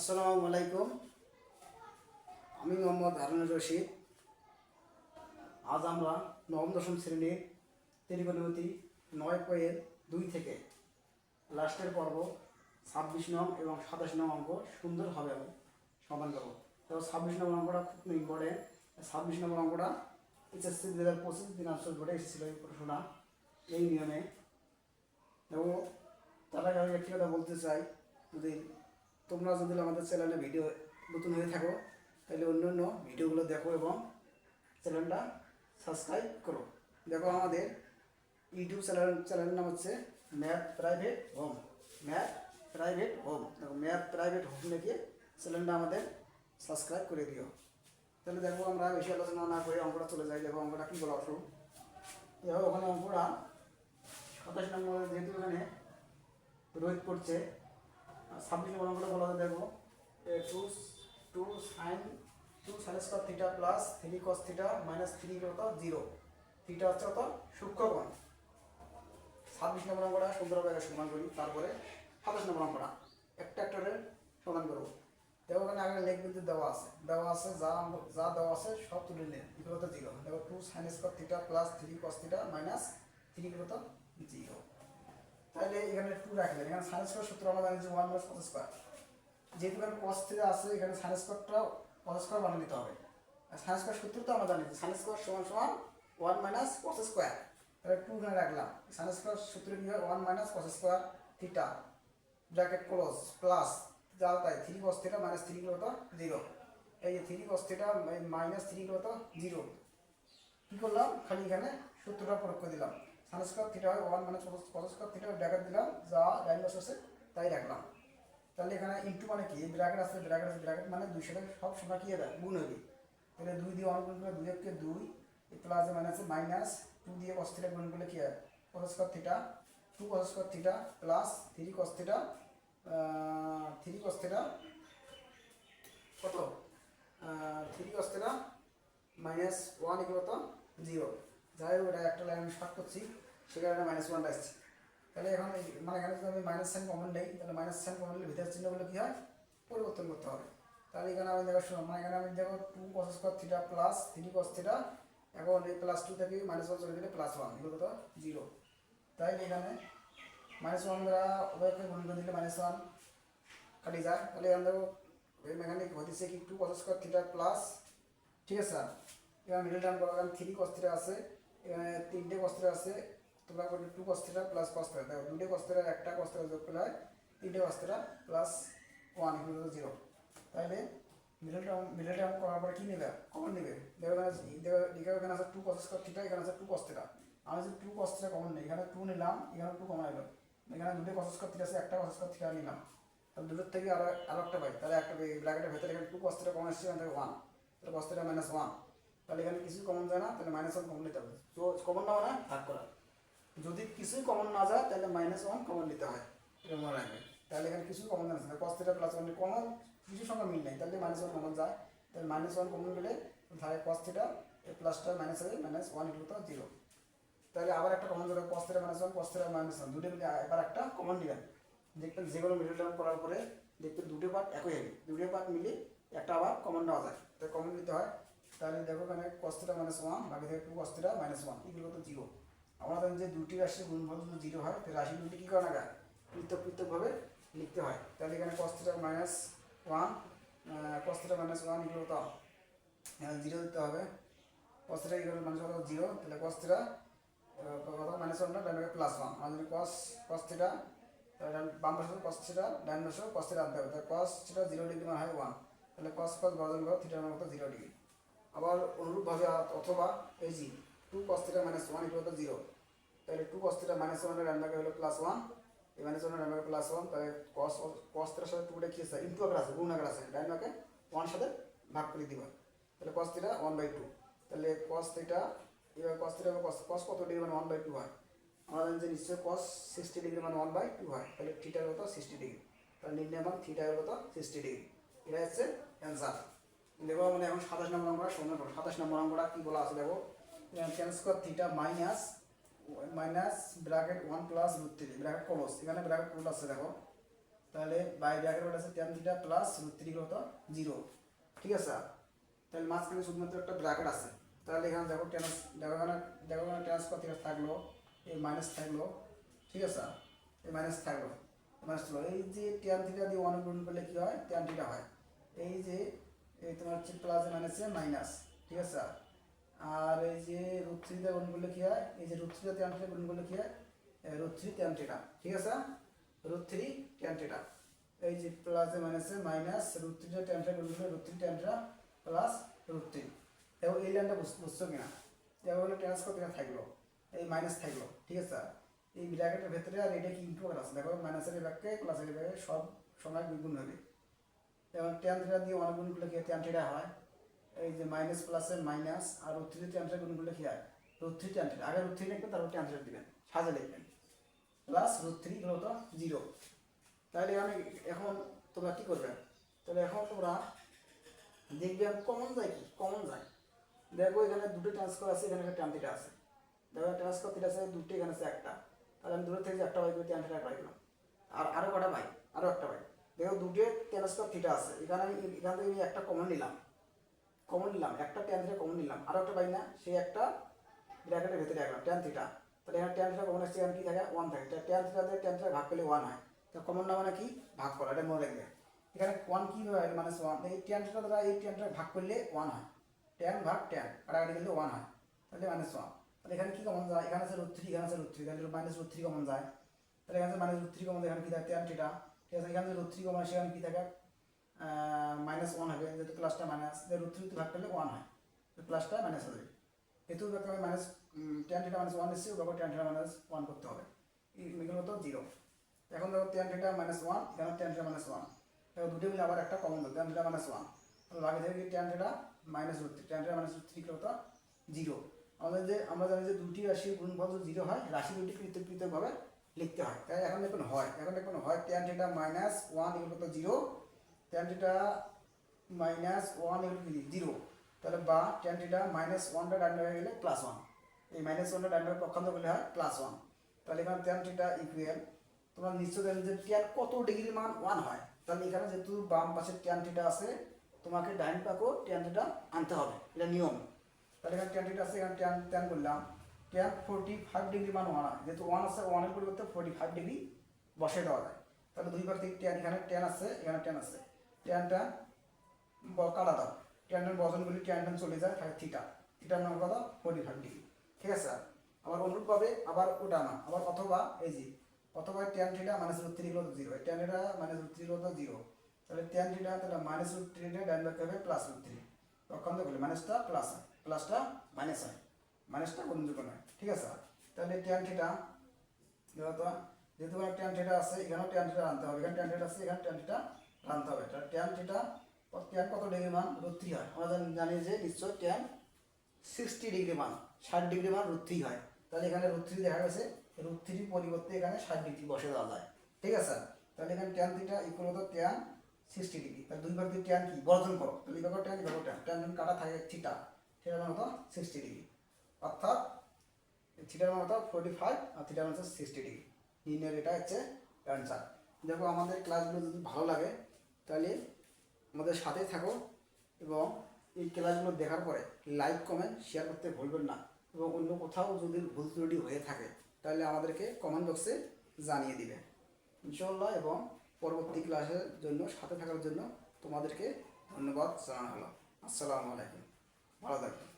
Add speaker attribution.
Speaker 1: আসসালামু আলাইকুম। আমি মোহাম্মদ হারুন রশিদ। আজ আমরা নবম, দশম শ্রেণির ত্রিকোণমিতি নয় পয়ের দুই থেকে লাস্টের পর্ব ছাব্বিশ নং এবং সাতাশ নং অঙ্ক সুন্দরভাবে আমি সমাধান করব। তো ছাব্বিশ নম্বর অঙ্কটা খুব ইম্পর্টেন্ট ছাব্বিশ নম্বর অঙ্কটা এইচএসসি দু হাজার পঁচিশ দিনাজপুর বোর্ডে এসেছিল এই পড়াশোনা, এই নিয়মে। এবং তার আগে আমি একটি কথা বলতে চাই। যদি তোমরা যদি আমাদের চ্যানেলে ভিডিও নতুন হয়ে থাকো, তাহলে অন্য অন্য ভিডিওগুলো দেখো এবং চ্যানেলটা সাবস্ক্রাইব করো। দেখো আমাদের ইউটিউব চ্যানেল, চ্যানেলের নাম হচ্ছে math private home. Math private home. দেখো ম্যাথ প্রাইভেট হোম লিখে চ্যানেলটা আমাদের সাবস্ক্রাইব করে দিও। তাহলে দেখো আমরা বেশি আলোচনা না করে অঙ্কটা চলে যাই। দেখো অঙ্কটা কী বলা অসুখ দেখো ওখানে অঙ্কটা সাতাশ নম্বর যেহেতু এখানে রোহিত পড়ছে অঙ্কটা বলা দেখো। Two two sine two sine square theta plus three cos theta minus three কত জিরো থিটা হচ্ছে কত? সূক্ষ্মকোণ। ছাব্বিশ নম্বর অঙ্কটা সুন্দরভাবে সমান করি, তারপরে সাতাশ নম্বর অঙ্কটা একটা একটা করে সমান করব। দেখো ওখানে আগে লেখ বিদ্যুৎ দেওয়া আছে। দেওয়া আছে যা যা দেওয়া আছে সব তুলে নেন এগুলো তো জিরো দেখো two sine square theta plus three cos theta minus three কত জিরো তাহলে এখানে টু রাখলেন এখানে সাইন স্কোয়ার সূত্র আমরা জানি যে ওয়ান প্লাস কস স্কোয়ার যেহেতু এখানে কস থিটা আছে, এখানে সাইন স্কোয়ারটা কস স্কোয়ার বানিয়ে নিতে হবে? আর সাইন স্কোয়ার সূত্র তো আমরা জানি সাইন স্কোয়ার সমান সমান ওয়ান মাইনাস কস স্কোয়ার তাহলে টু এখানে রাখলাম। সাইন স্কোয়ার সূত্র কি হয়? One minus cos square theta bracket close plus যা তাই three cos theta minus three কত জিরো এই যে three cos theta minus three কত জিরো কি করলাম? খালি এখানে সূত্রটা প্রয়োগ করে দিলাম। সান স্কোয়ার থিটা হয়, ওয়ান মানে কত স্কোয়ার থিটা ব্র্যাকেট দিলাম, যা ডাইন আছে তাই রাখলাম। তাহলে এখানে ইন্টু মানে কি? ব্র্যাকেট আছে ব্র্যাকেট আছে, ব্র্যাকেট মানে দুই সাথে সব সময় কি হবে? গুণ হবে। তাহলে দুই দিয়ে ওয়ান গুণ করলে দুই এককে দুই প্লাস মাইনাস মাইনাস টু দিয়ে কস থিটা গুণ করলে কি হয়? কত square theta two cos square theta plus three cos theta three cos theta কত? Three cos theta minus one equal তো জিরো যাই হোক, এটা একটা লাইন আমি শর্ট করছি। সেখানে মাইনাস ওয়ানটা আসছে তাহলে এখন মানে এখানে যদি আমি মাইনাস সাইন কমন নেই, তাহলে মাইনাস সাইন কমন নিলে ভিতরের চিহ্নগুলো কী হয়? পরিবর্তন করতে হবে। তাহলে এখানে আমি দেখো শোনো মানে এখানে আমি দেখো two cos square theta plus three cos theta এখন এই প্লাস টু থেকে মাইনাস ওয়ান চলে গেলে প্লাস ওয়ান এগুলো তো জিরো তাই এখানে মাইনাস ওয়ান দ্বারা উভয়কে গুণ করে দিলে মাইনাস ওয়ান কাটি যায়। তাহলে এখানে দেখো এখানে হতেছে কি? Two cos square theta plus ঠিক আছে? স্যার এবার মিডল টার্ম করো এখানে থ্রি কস্তিরা আছে, এখানে তিনটে কস্তিরা আছে তোমরা করবে টু কস্তিরা প্লাস কস্তিরা দেখো, দুটো কস্তিরা একটা কস্তিরা যোগ করলে হয় তিনটে কস্তিরা plus one equal to zero তাহলে মিডল টার্ম মিডল টার্ম করার পরে কী নেবে? কমন নেবে। দেখো দেখো, এখানে আছে টু কস স্কোয়ার থিটা এখানে আছে টু কস্তিরা আমি যদি টু কস্তিরা কমন নেই, এখানে টু নিলাম, এখানে টু কমন এলো। এখানে দুটো কস স্কোয়ার থিটা আছে, একটা কস স্কোয়ার থিটা নিলাম। তাহলে দুটোর থেকে আরও আরও একটা পাই। তাহলে একটা ব্র্যাকেটের ভেতরে এখানে টু কস্তিরা কমন এসছে, এখান ওয়ান তাহলে কস্তিরা মাইনাস ওয়ান তাহলে এখানে কিছুই কমন যায় না, তাহলে মাইনাস ওয়ান কমন নিতে হবে। তো কমন না মানে ভাগ করা। যদি কিছুই কমন না যায়, তাহলে মাইনাস ওয়ান কমন নিতে হয়। এটা মনে রাখবে। তাহলে এখানে কিছু কমন যায় না। Cos theta plus one common কিছু সঙ্গে মিল নেই। তাহলে মাইনাস ওয়ান কমন যায়। তাহলে মাইনাস ওয়ান কমন গেলে তাহলে কস থিটা প্লাসটা মাইনাস হবে minus one equal to zero তাহলে আবার একটা কমন যাবে cos theta minus one cos theta minus one দুটো মিলে এবার একটা কমন নেবেন দেখবেন যেগুলো মিডল টার্ম করার পরে দেখবেন দুটো পার্ট একই হবে। দুটো পার্ট মিলে একটা আবার কমন নেওয়া যায়। তাই কমন নিতে হয়। তাহলে দেখো এখানে কস্তিটা মাইনাস ওয়ান বাকি থেকে টু মাইনাস ওয়ান এগুলো তো জিরো আমরা জানি যে দুটি রাশির গুণফল যদি জিরো হয়, তাহলে রাশি দুটি কী করে না পৃথক পৃথকভাবে লিখতে হয়। তাহলে এখানে কস্তিটা মাইনাস ওয়ান কস্তিটা মাইনাস ওয়ান এগুলো তো জিরো দিতে হবে। কস্তিটা এগুলো মাইনাস কত জিরো তাহলে কস্তিটা কথা মাইনাস ওয়ানটা ডান প্লাস ওয়ান আর যদি কস কস্তিটা বাম পাশে কস থিটা ডান পাশে আনতে হবে। তাহলে কস থিটা জিরো ডিগ্রি মানে হয় ওয়ান তাহলে কস কস বর্জন করো থিটার মান কত? জিরো ডিগ্রি আবার অনুরূপভাবে অথবা এই জি two cos minus one equal to zero তাহলে টু কস থিটা মাইনাস ওয়ানের ভাগে হলো প্লাস ওয়ান এই মাইনাস ওয়ানের ভাগে প্লাস ওয়ান তাহলে কস কস থিটার সাথে টুটা কি আছে? ইন্টু আকার আছে, গুণ আকার আছে। ভাগে ওয়ান সাথে ভাগ করে দিবা। তাহলে cos theta one by two তাহলে কস থিটা এবার কস থিটা কস কস কত ডিগ্রি মানে ওয়ান বাই টু হয়? আমরা জানি যে নিশ্চয় কস সিক্সটি ডিগ্রি মানে ওয়ান বাই টু হয়। তাহলে থিটার কত? সিক্সটি ডিগ্রি তাহলে নির্ণয় মান থিটার কত? সিক্সটি ডিগ্রি এটা হচ্ছে অ্যান্সার দেখো মানে এখন সাতাশ নম্বর অঙ্কটা সমাধান সাতাশ নম্বর অঙ্কটা কি বলা আছে? দেখো। Tan square theta minus minus bracket one plus root three bracket close এখানে ব্র্যাকেট ক্লোজ আছে দেখো। তাহলে বাই ব্র্যাকেট আছে tan theta plus root three কত? জিরো ঠিক আছে? তাহলে মাঝখানে শুধুমাত্র একটা ব্র্যাকেট আছে। তাহলে এখানে দেখো ট্যানাস দেখো এখানে দেখো এখানে ট্যানাস কত থাকল, এই মাইনাস থাকল, ঠিক আছে? এই মাইনাস থাকল মাইনাস থাকল। এই যে ট্যান থিটা দিয়ে ওয়ান গুণ করলে কি হয়? ট্যান থিটা হয়। এই যে, এই তোমার হচ্ছে প্লাস মাইনাসে মাইনাস ঠিক আছে? আর এই যে রুট থ্রিতে গুণ করলে কি হয়? এই যে রুট থ্রিতে ট্যান থিটা গুণ করলে কি হয়? রুট থ্রি ট্যান থিটা ঠিক আছে? রুট থ্রি থিটা এই যে প্লাসে মাইনাসে মাইনাস রুট থ্রিটা থিটা গুণ করলে root three theta plus root three এবং এই লাইনটা বুঝছ কিনা? হলো ট্যান্স কত থাকল? এই মাইনাস থাকল, ঠিক আছে? এই ব্র্যাকেটের ভেতরে আর এটা কি ইনটু আছে? দেখো মাইনাসের ব্যাগকে প্লাসের ব্যাগে সব সময় দ্বিগুণ হবে। এবং ট্যান থিটা দিয়ে অনেক গুণ করলে কি ট্যান থিটা হয়। এই যে মাইনাস প্লাসে মাইনাস আর রুট থ্রি ট্যান গুণ করলে কি হয়? রুট থ্রি ট্যান আগে রুট থ্রি লিখবেন, তারপর ট্যান থিটা দিবেন। সাজে লিখবেন। প্লাস রুট থ্রি হলো তো জিরো তাহলে আমি এখন তোমরা কি করবে? তাহলে এখন তোমরা দেখবে কমন যায় কি? কমন যায়। দেখো এখানে দুটো ট্রান্সফার আছে, এখানে একটা ট্যান আছে। দেখো ট্রান্সফার থিটা আছে, দুটো এখানে আছে একটা। তাহলে আমি দূরে থেকে যে একটা বাই করে ট্যান থিটা বাই আর আরও কটা বাই আরও একটা বাই দেখো দুটো ট্রান্সফার থিটা আছে। এখানে আমি এখান থেকে একটা কমন নিলাম। কমন নিলাম, একটা ট্যান থিটা কমন নিলাম। আরও একটা বাই না, সেই একটা ব্র্যাকেটের ভেতরে রাখলাম ট্যান থিটা তাহলে এখানে ট্যান থিটা কমন আসছে এখানে কি থাকে? ওয়ান থাকে। ট্যান থিটা দিয়ে ট্যান থিটা ভাগ করলে ওয়ান হয়। তো কমন না মানে কি? ভাগ করা, এটা মনে রাখবে এখানে ওয়ান কি হয় মানে ওয়ান এই ট্যান থিটা দ্বারা এই ট্যান ভাগ করলে ওয়ান হয়। ট্যান ভাগ ট্যান কাটাকাটি করলে ওয়ান হয়। তাহলে মাইনাস ওয়ান তাহলে এখানে কি কমন যায়? এখানে আছে রুট থ্রি এখানে আছে রুট থ্রি তাহলে মাইনাস রুট থ্রি কমন যায়। তাহলে এখানে মাইনাস রুট থ্রি কমন এখানে কি থাকে? ট্যান থিটা ঠিক আছে, এখানে রুট থ্রি কমন সেখানে কি থাকে? মাইনাস ওয়ান হবে, যেহেতু প্লাসটা মাইনাস রুট থ্রি ভাগ করলে ওয়ান হয়। প্লাসটা মাইনাস হবে। যেহেতু ব্যাপারে minus tan theta minus one এসছে ব্যাপারে ট্যান থিটা মাইনাস ওয়ান করতে হবে। এগুলো তো জিরো এখন দেখো ট্যান থিটা মাইনাস ওয়ান এখানে ট্যান থিটা মাইনাস ওয়ান দেখো দুটো মিলে আবার একটা কমন দেবো ট্যান থিটা মাইনাস ওয়ান তাহলে বাকি থেকে tan theta minus root three tan theta minus three কত জিরো আমাদের যে, আমরা জানি যে দুটি রাশির গুণফল জিরো হয়, রাশি দুটি পৃথক পৃথকভাবে লিখতে হয়। তাই এখন দেখুন হয়, এখন দেখুন হয় ট্যান থিটা মাইনাস ওয়ান এগুলো কত zero tan theta minus one এগুলো কি জিরো তাহলে বা ট্যান থিটা মাইনাস ওয়ানটা ডান হয়ে গেলে প্লাস ওয়ান এই মাইনাস ওয়ানটা ডান পক্ষান্তর করলে হয় প্লাস ওয়ান তাহলে এখানে ট্যান থিটা ইকুয়াল তোমরা নিশ্চয় জানো যে ট্যান কত ডিগ্রি মান ওয়ান হয়। তাহলে এখানে যেহেতু বাম পাশে ট্যান থিটা আছে, তোমাকে ডাইন পাকেও ট্যান থিটা আনতে হবে, এটা নিয়ম। তাহলে এখানে ট্যান থিটা আছে, এখানে ট্যান ট্যান করলাম। ট্যান ফোরটি ফাইভ ডিগ্রি মান ওয়ান হয়। যেহেতু ওয়ান আছে ওয়ানের পরিবর্তে ফোরটি ফাইভ ডিগ্রি বসে দেওয়া যায়। তাহলে দুই পাশ থেকে ট্যান এখানে ট্যান আছে, এখানে ট্যান আছে। ট্যানটা কাটা দাও। বজনগুলি ট্যান ট্যান চলে যায়, থাকে থিটা থিটার নাম কত? ফোরটি ফাইভ ডিগ্রি ঠিক আছে? আবার অনুরূপভাবে আবার ওটা না। আবার অথবা এই যে, অথবা tan theta minus root three হলো zero tan theta minus root three হলো জিরো তাহলে ট্যান থিটা তাহলে মাইনাস রুট থ্রিটা ডান ব্যাক হবে প্লাস রুট থ্রি তখন দেখলে মাইনাসটা প্লাস হয়। প্লাসটা মাইনাস হয়। মাইনাসটা গুণযোগ্য নয়। ঠিক আছে? তাহলে ট্যান থিটা যেহেতু যেহেতু ট্যান থিটা আছে, এখানেও ট্যান থিটা আনতে হবে। এখানে ট্যান থিটা আছে, এখানে ট্যান থিটা আনতে হবে। তাহলে ট্যান থিটা ট্যান কত ডিগ্রি মান? রুট হয়। আমরা জানি- যে নিশ্চয় ট্যান সিক্সটি ডিগ্রি মান, ষাট ডিগ্রি মান রুট হয়। তাহলে এখানে রুট থ্রি দেখা গেছে রুট থ্রির পরিবর্তে এখানে ষাট ডিগ্রি বসে দেওয়া যায়। ঠিক আছে? তাহলে এখানে ট্যান থিটা ইকুয়াল হতো ট্যান সিক্সটি ডিগ্রি। তাহলে দুই ভাগ দিয়ে ট্যান কি? বর্জন করো। তাহলে এই ব্যাপার ট্যান এই ট্যান ট্যান কাটা থাকে থিটা থিটার মান হতো সিক্সটি ডিগ্রি। অর্থাৎ থিটার মান হতো ফোর্টি ফাইভ আর থিটার মান হচ্ছে সিক্সটি ডিগ্রি। নির্ণয়ের এটা হচ্ছে অ্যান্সার দেখো আমাদের ক্লাসগুলো যদি ভালো লাগে তাহলে আমাদের সাথেই থাকো এবং এই ক্লাসগুলো দেখার পরে লাইক কমেন্ট শেয়ার করতে ভুলবেন না এবং অন্য কোথাও যদি ভুল ত্রুটি হয়ে থাকে, তাহলে আমাদেরকে কমেন্ট বক্সে জানিয়ে দিবে। ইনশাল্লাহ এবং পরবর্তী ক্লাসের জন্য, সাথে থাকার জন্য তোমাদেরকে ধন্যবাদ জানানো হলো। আসসালামু আলাইকুম। ভালো থাকবেন।